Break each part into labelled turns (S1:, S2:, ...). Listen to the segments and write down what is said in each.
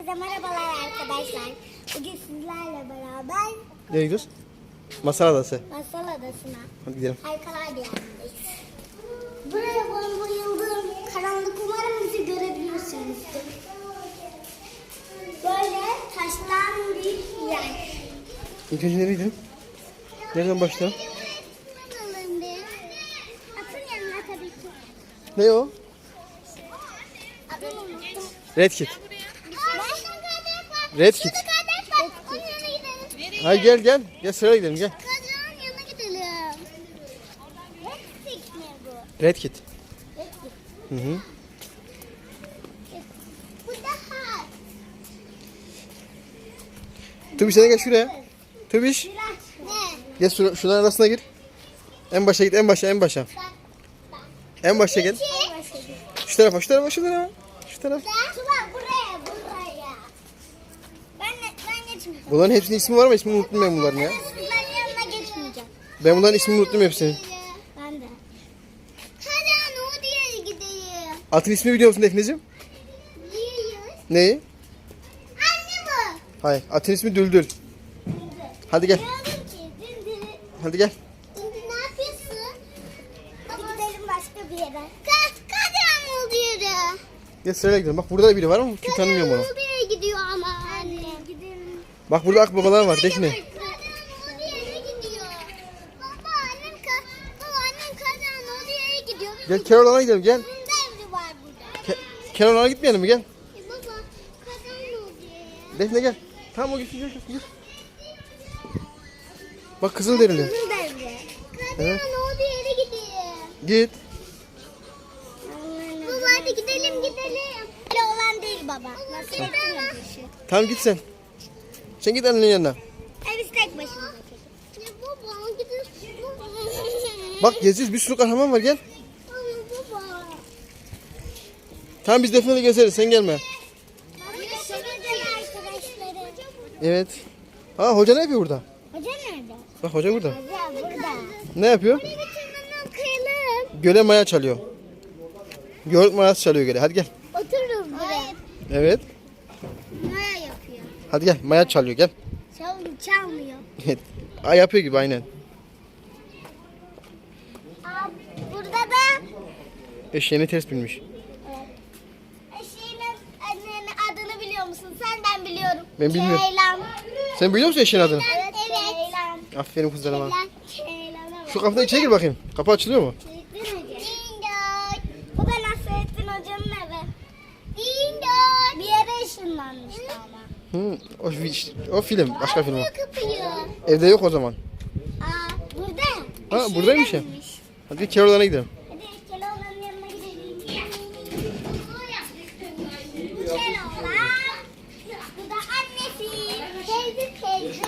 S1: Herkese merhabalar arkadaşlar. Bugün sizlerle beraber
S2: Nereye gidiyoruz? Masal Adası.
S1: Masal Adası'na
S2: Hadi gidelim.
S1: Harikalar Diyarı'ndayız. Buraya ben bayıldım. Karanlık umarım bizi görebiliyorsunuzdur. Böyle taştan bir yer.
S2: İlk önce nereye gidelim? Nereden başlayalım?
S1: Atın yanına tabii ki.
S2: Ne o?
S1: Adını unuttum.
S2: Red Kit. Red Kit.
S1: Kardeş var. Onun yanına gidelim.
S2: Hayır gel gel. Gel sıraya gidelim gel.
S1: Kazanın yanına gidelim. Netflix mi bu?
S2: Red Kit. Hı hı.
S1: Bu daha.
S2: Tübiş sen de gel şuraya. Tübiş.
S1: Ne?
S2: Gel şu, şunların arasına gir. En başa git en başa en başa. En başa gel. Şu tarafa şu tarafa şu tarafa. Şu tarafa.
S1: Şuna buraya buraya. Ben de, ben geçmeyeceğim.
S2: Bunların hepsinin ismi var ama ismini unuttum ben bunların ya.
S1: Ben bunların yanına geçmeyeceğim.
S2: Ben bunların ismini unuttum hepsini.
S1: Ben de. Hadi anne o diğer gideyim.
S2: Atın ismini biliyor musun Defneciğim?
S1: Yiyoruz.
S2: Neyi?
S1: Anne bu.
S2: Hayır. Atın ismi Düldül. Hadi gel. Hadi gel.
S1: Dindi ne yapıyorsun? Hadi gidelim başka bir yere. Kaç kaç oldu yere.
S2: Gel sıraya gidelim. Bak burada da biri var ama kim tanımıyorum onu. Bak burada akbabalar var Defne. Gel Caroline gidelim gel. Ke Caroline'a gitmeyelim mi gel.
S1: E baba.
S2: Defne gel. Tamam o gitsin gel gel. Bak kızıl derili.
S1: Evri. Kazan
S2: Evet.
S1: olduğu yere gidiyor.
S2: Git.
S1: Baba hadi gidelim gidelim. Öyle olan değil baba. Nasıl?
S2: Tamam git sen. Sen git annenin yanına.
S1: E biz tek başımıza.
S2: Bak gezeceğiz bir sürü kahraman var gel. Tamam biz Defne'yle gezeriz sen gelme. Evet. Ha hoca ne yapıyor burada?
S1: Hoca nerede?
S2: Bak hoca burada.
S1: Hoca burada.
S2: Ne yapıyor? Göle maya çalıyor. Yoğurt mayası çalıyor göle. Hadi gel.
S1: Otururuz buraya.
S2: Evet. Hadi gel. Maya çalıyor gel.
S1: Çal çalmıyor.
S2: Ay yapıyor gibi aynen.
S1: Aa, burada da
S2: Eşeğini ters binmiş.
S1: eşeğinin annenin adını biliyor musun? Sen ben biliyorum.
S2: Ben bilmiyorum.
S1: Ceylan.
S2: Sen biliyor musun eşeğin adını?
S1: Evet. Ceylan.
S2: Aferin kızlarıma.
S1: Ceylan.
S2: Şu kapıdan içeri gir bakayım. Kapı açılıyor mu?
S1: Dindoy. Bu da Nasrettin Hoca'nın evi. Dindoy. Bir yere ışınlanmıştı ama.
S2: Hı, o, o film. Başka film o.
S1: Kapıyı.
S2: Evde yok o zaman.
S1: Aa, burada.
S2: Ha,
S1: Eşeği
S2: buradaymış ya. Hadi Caroline'a gidelim.
S1: Hadi Keloğlan'ın yanına gidelim. Keloğlan. Bu da annesi. Teyze teyze.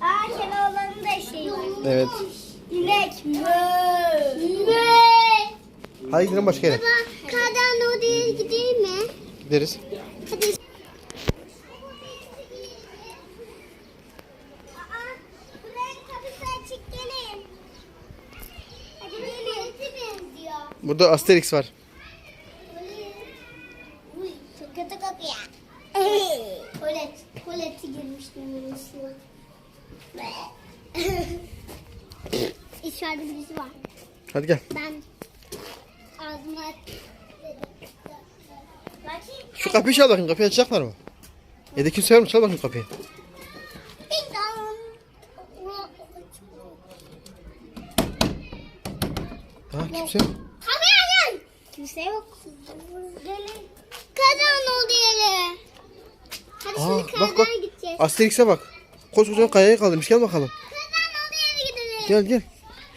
S1: Aa Keloğlan'ın da var.
S2: Evet.
S1: İnek. Mö. Mö.
S2: Hadi gidelim başka yere.
S1: Baba kadın o değil gideyim mi?
S2: Gideriz.
S1: Hadi. Hadi gelin. benziyor.
S2: Burada Asterix var.
S1: Uy, çok kötü kokuyor. Tuvalet, tuvaleti girmiştim yanlışlıkla. İçeride birisi var.
S2: Hadi gel.
S1: Ben ağzıma.
S2: Şu kapıyı çal bakayım. Kapıyı açacaklar mı? Evde kimse var mı? Çal bakayım kapıyı. Ha kimse
S1: açın. Kimse yok. Gelin. Kazan oldu yere. Hadi
S2: Aa,
S1: şimdi
S2: bak bak.
S1: gideceğiz.
S2: Asterix'e bak. Koskocaman kayaya kaldırmış. Gel bakalım.
S1: Kazan oldu yere gidelim.
S2: Gel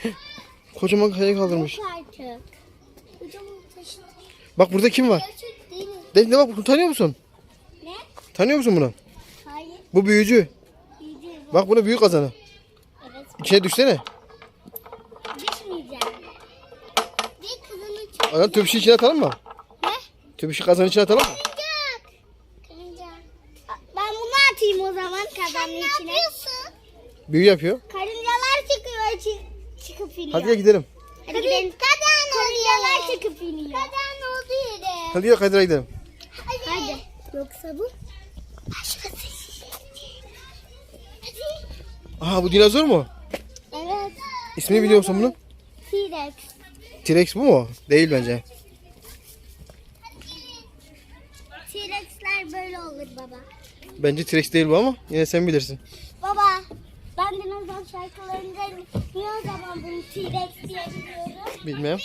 S2: gel. Kocaman kayaya kaldırmış.
S1: Yok artık. Kocaman taşıdı.
S2: Bak burada kim var?
S1: Gerçek değil?
S2: Defne bak bunu tanıyor musun?
S1: Ne?
S2: Tanıyor musun bunu?
S1: Hayır.
S2: Bu büyücü.
S1: Yiyeceğiz.
S2: Bak bunu büyük kazanı.
S1: Evet.
S2: İçine düşsene.
S1: Bir kızını çok
S2: Adam tüpüşü içine atalım mı?
S1: Ne?
S2: Tüpüşü kazanın içine atalım mı?
S1: Kıracak. Kıracak. Ben bunu atayım o zaman kazanın içine. Sen ne yapıyorsun?
S2: Büyü yapıyor.
S1: Karıncalar çıkıyor çı çıkıp iniyor.
S2: Hadi gel gidelim.
S1: Hadi gidelim. Kazan Karıncalar çıkıp iniyor. Kazan oldu yere.
S2: Hadi gel kaydıra gidelim.
S1: Yoksa bu?
S2: Aha bu dinozor mu?
S1: Evet.
S2: İsmini biliyor musun bunun?
S1: T-Rex.
S2: T-Rex bu mu? Değil bence.
S1: T-Rex'ler böyle olur baba.
S2: Bence T-Rex değil bu ama yine sen bilirsin.
S1: Baba ben dinozor şarkılarında niye o zaman bunu T-Rex diye biliyorum?
S2: Bilmem.
S1: De.